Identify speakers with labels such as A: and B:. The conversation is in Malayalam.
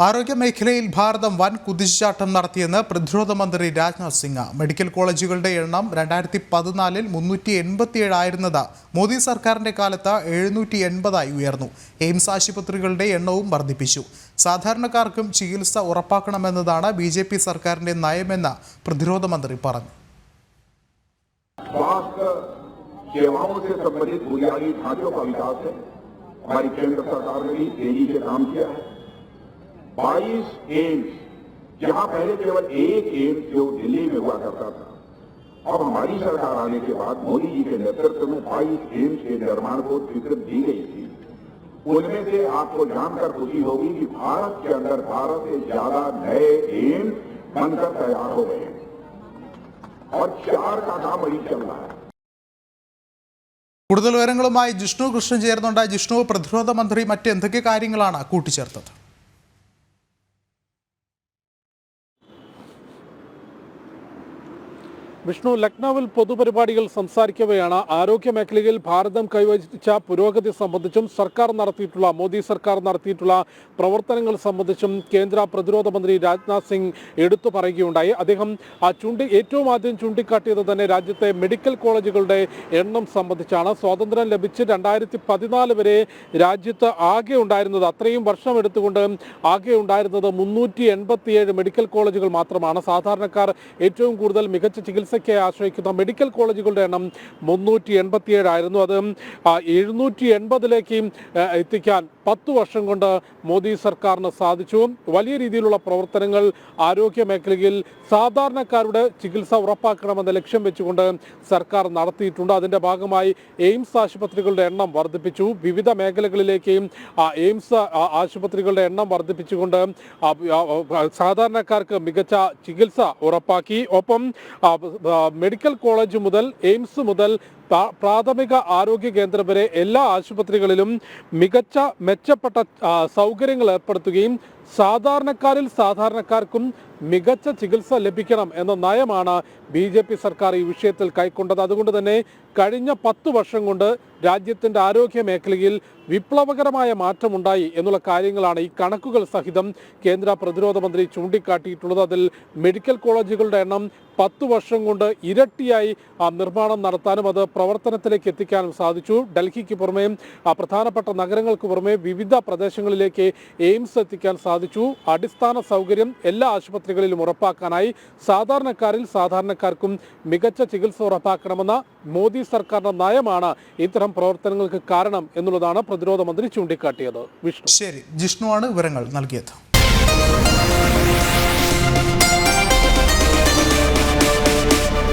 A: ആരോഗ്യ മേഖലയിൽ ഭാരതം വൻ കുതിച്ചുചാട്ടം നടത്തിയെന്ന് പ്രതിരോധ മന്ത്രി രാജ്നാഥ് സിംഗ് മെഡിക്കൽ കോളേജുകളുടെ എണ്ണം രണ്ടായിരത്തി പതിനാലിൽ മുന്നൂറ്റി എൺപത്തിയേഴായിരുന്നത് മോദി സർക്കാരിന്റെ കാലത്ത് എഴുന്നൂറ്റി എൺപതായി ഉയർന്നു എയിംസ് ആശുപത്രികളുടെ എണ്ണവും വർദ്ധിപ്പിച്ചു സാധാരണക്കാർക്കും ചികിത്സ ഉറപ്പാക്കണമെന്നതാണ് ബി ജെ പി സർക്കാരിന്റെ നയമെന്ന് പ്രതിരോധ മന്ത്രി പറഞ്ഞു
B: स्वास्थ्य सेवाओं से संबंधित बुनियादी ढांचों का विकास है हमारी केंद्र सरकार ने भी तेजी से काम किया है 22 एम्स जहां पहले केवल एक एम्स जो दिल्ली में हुआ करता था अब हमारी सरकार आने के बाद मोदी जी के नेतृत्व में 22 एम्स के निर्माण को स्वीकृति दी गई थी उनमें से आपको जानकर खुशी होगी कि भारत के अंदर भारत से ज्यादा नए एम्स बनकर तैयार हो गए हैं और चार का काम अभी चल रहा है
A: കൂടുതൽ വിവരങ്ങളുമായി ജിഷ്ണു കൃഷ്ണൻ ചേർന്നുണ്ട് ജിഷ്ണു പ്രതിരോധ മന്ത്രി മറ്റെന്തൊക്കെ കാര്യങ്ങളാണ് കൂട്ടിച്ചേർത്തത്
C: വിഷ്ണു ലക്നൌവിൽ പൊതുപരിപാടികൾ സംസാരിക്കവെയാണ് ആരോഗ്യ മേഖലയിൽ ഭാരതം കൈവരിച്ച പുരോഗതി സംബന്ധിച്ചും സർക്കാർ നടത്തിയിട്ടുള്ള മോദി സർക്കാർ നടത്തിയിട്ടുള്ള പ്രവർത്തനങ്ങൾ സംബന്ധിച്ചും കേന്ദ്ര പ്രതിരോധ മന്ത്രി രാജ്നാഥ് സിംഗ് എടുത്തു പറയുകയുണ്ടായി. അദ്ദേഹം ആ ചൂണ്ടി ഏറ്റവും ആദ്യം ചൂണ്ടിക്കാട്ടിയത് തന്നെ രാജ്യത്തെ മെഡിക്കൽ കോളേജുകളുടെ എണ്ണം സംബന്ധിച്ചാണ്. സ്വാതന്ത്ര്യം ലഭിച്ച് രണ്ടായിരത്തി പതിനാല് വരെ രാജ്യത്ത് ആകെ ഉണ്ടായിരുന്നത് അത്രയും വർഷം എടുത്തുകൊണ്ട് ആകെ ഉണ്ടായിരുന്നത് മുന്നൂറ്റി മെഡിക്കൽ കോളേജുകൾ മാത്രമാണ്. സാധാരണക്കാർ ഏറ്റവും കൂടുതൽ മികച്ച ചികിത്സയ്ക്ക് ആശ്രയിക്കുന്ന മെഡിക്കൽ കോളേജുകളുടെ എണ്ണം മുന്നൂറ്റി എൺപത്തിയേഴായിരുന്നു അത് എഴുന്നൂറ്റി എൺപതിലേക്ക് എത്തിക്കാൻ പത്ത് വർഷം കൊണ്ട് മോദി സർക്കാരിന് സാധിച്ചു. വലിയ രീതിയിലുള്ള പ്രവർത്തനങ്ങൾ ആരോഗ്യ മേഖലയിൽ സാധാരണക്കാരുടെ ചികിത്സ ഉറപ്പാക്കണമെന്ന ലക്ഷ്യം വെച്ചുകൊണ്ട് സർക്കാർ നടത്തിയിട്ടുണ്ട്. അതിന്റെ ഭാഗമായി എയിംസ് ആശുപത്രികളുടെ എണ്ണം വർദ്ധിപ്പിച്ചു. വിവിധ മേഖലകളിലേക്കും എയിംസ് ആശുപത്രികളുടെ എണ്ണം വർദ്ധിപ്പിച്ചുകൊണ്ട് സാധാരണക്കാർക്ക് മികച്ച ചികിത്സ ഉറപ്പാക്കി. ഒപ്പം മെഡിക്കൽ കോളേജ് മുതൽ എയിംസ് മുതൽ പ്രാഥമിക ആരോഗ്യ കേന്ദ്രം വരെ എല്ലാ ആശുപത്രികളിലും മികച്ച മെച്ചപ്പെട്ട സൗകര്യങ്ങൾ ഏർപ്പെടുത്തുകയും സാധാരണക്കാരിൽ സാധാരണക്കാർക്കും മികച്ച ചികിത്സ ലഭിക്കണം എന്ന നയമാണ് ബി ജെ പി സർക്കാർ ഈ വിഷയത്തിൽ കൈക്കൊണ്ടത്. അതുകൊണ്ട് തന്നെ കഴിഞ്ഞ പത്ത് വർഷം കൊണ്ട് രാജ്യത്തിന്റെ ആരോഗ്യ മേഖലയിൽ വിപ്ലവകരമായ മാറ്റമുണ്ടായി എന്നുള്ള കാര്യങ്ങളാണ് ഈ കണക്കുകൾ സഹിതം കേന്ദ്ര പ്രതിരോധ മന്ത്രി ചൂണ്ടിക്കാട്ടിയിട്ടുള്ളത്. അതിൽ മെഡിക്കൽ കോളേജുകളുടെ എണ്ണം പത്ത് വർഷം കൊണ്ട് ഇരട്ടിയായി നിർമ്മാണം നടത്താനും അത് പ്രവർത്തനത്തിലേക്ക് എത്തിക്കാനും സാധിച്ചു. ഡൽഹിക്ക് പുറമെ പ്രധാനപ്പെട്ട നഗരങ്ങൾക്ക് പുറമെ വിവിധ പ്രദേശങ്ങളിലേക്ക് എയിംസ് എത്തിക്കാൻ സാധിച്ചു. അടിസ്ഥാന സൗകര്യം എല്ലാ ആശുപത്രികളിലും ഉറപ്പാക്കാനായി സാധാരണക്കാരിൽ സാധാരണക്കാർക്കും മികച്ച ചികിത്സ ഉറപ്പാക്കണമെന്ന മോദി സർക്കാരിന്റെ നയമാണ് ഇത്തരം പ്രവർത്തനങ്ങൾക്ക് കാരണം എന്നുള്ളതാണ് പ്രതിരോധ മന്ത്രി ചൂണ്ടിക്കാട്ടിയത്. വിഷ്ണു.
A: ശരി ജിഷ്ണുവാണ് വിവരങ്ങൾ നൽകിയത്.